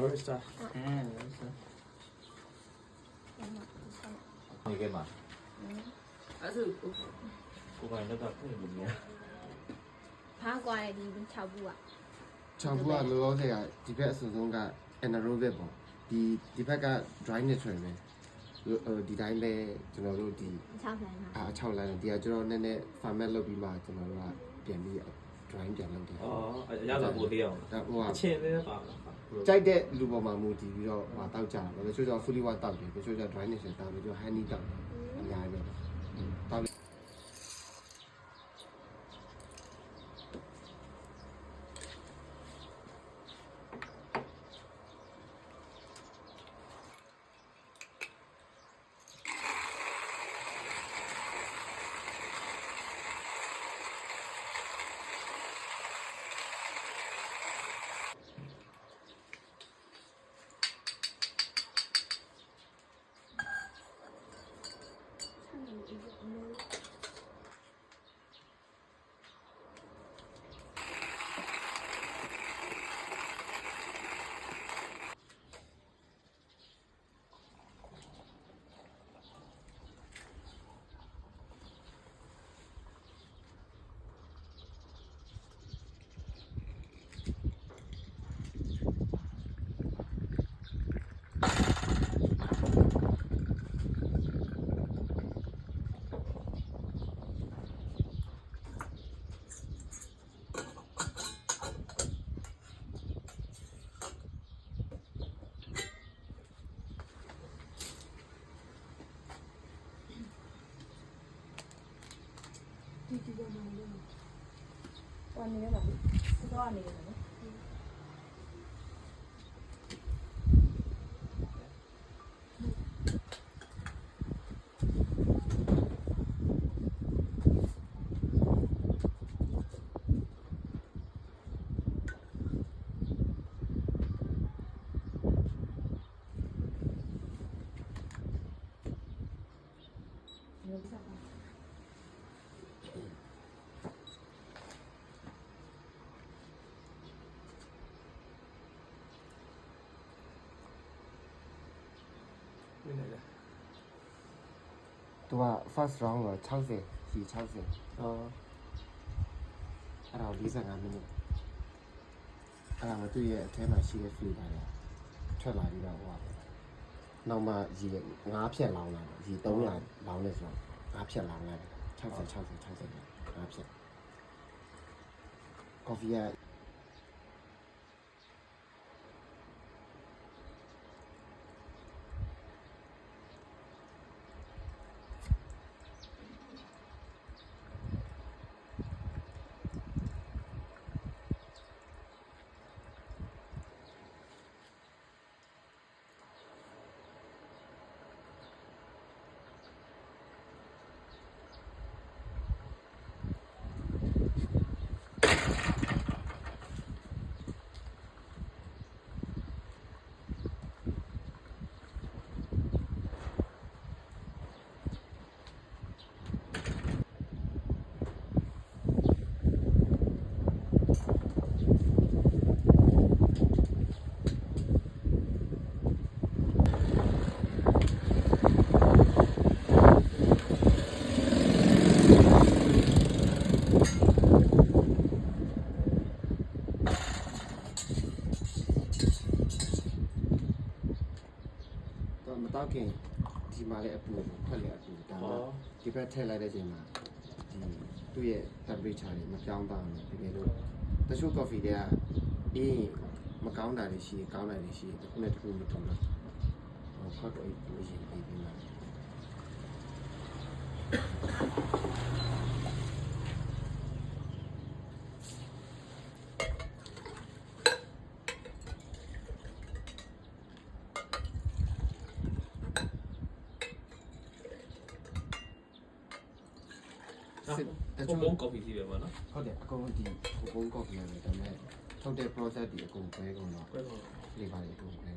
Barista. Ah, barista. Mày game à? Ở dưới cô. Cô này nó gặp cái gì nhỉ? Phá qua này đi chào bu ạ. Chào bu ạ, lâu lâu thế à? Chỉ biết sử dụng cả anaerobic không? Đi đi phải cả dry nature này. ဒီတိုင်းပဲကျွန်တော်တို့ဒီ6လမ်းပါအာ6လမ်းဒီကကျွန်တော်နည်းနည်း format လုပ်ပြီးမှကျွန်တော်တို့ကပြန်ပြီး drawing ပြန်လုပ်တယ်။အော်အရသာပိုသေးအောင်။ဟိုဟာအချင်းလေးပါပါ ကြိုက်တဲ့လူပေါ်မှာမူတည်ပြီးတော့ဟာတောက်ကြတာပဲတချို့ကျတော့ fully watt တောက်တယ်တချို့ကျ dry natural တောက်တယ်တချို့ honey တောက်တယ်အများကြီးပဲတောက် တော်နေရပါဘူးတော် သူက first round က60စီ60အော်အဲ့ဒါကို45မိနစ်အဲ့ဒါကသူ့ရဲ့အထဲမှာရှိတဲ့ flavor တွေထွက်လာပြီးတော့ဟိုကနောက်မှရေ၅ဖြက်လောင်းလာတယ်ရေ300လောင်းနေဆိုတော့၅ဖြက်လောင်းလာတယ်60 60 60၅ဖြက် coffee က တော့မတော့ခင်ဒီမှာလည်းအပူထွက်လေအပူဒါမှဒီဘက်ထည့်လိုက်တဲ့ချိန်မှာဒီသူ့ရဲ့ temperature တွေမပြောင်းတော့ဘူးတကယ်လို့တချို့ coffee တွေကအေးမကောင်းတာတွေရှိရင်ကောင်းတာတွေရှိရင်တစ်ခုနဲ့တစ်ခုမတူတော့ဟို hot oil ကိုရင်ပြီးပြီးမှာ စစ်တချို့ ပုံကော်ဖီလေးပဲပေါ့နော်ဟုတ်တယ်အကုန်ဒီကိုကုန်းကောက်ပြန်တယ်ဒါပေမဲ့ထုတ်တဲ့ process ဒီအကုန်ပဲကုန်တော့ကွဲပါ flavor တွေအကုန်ပဲ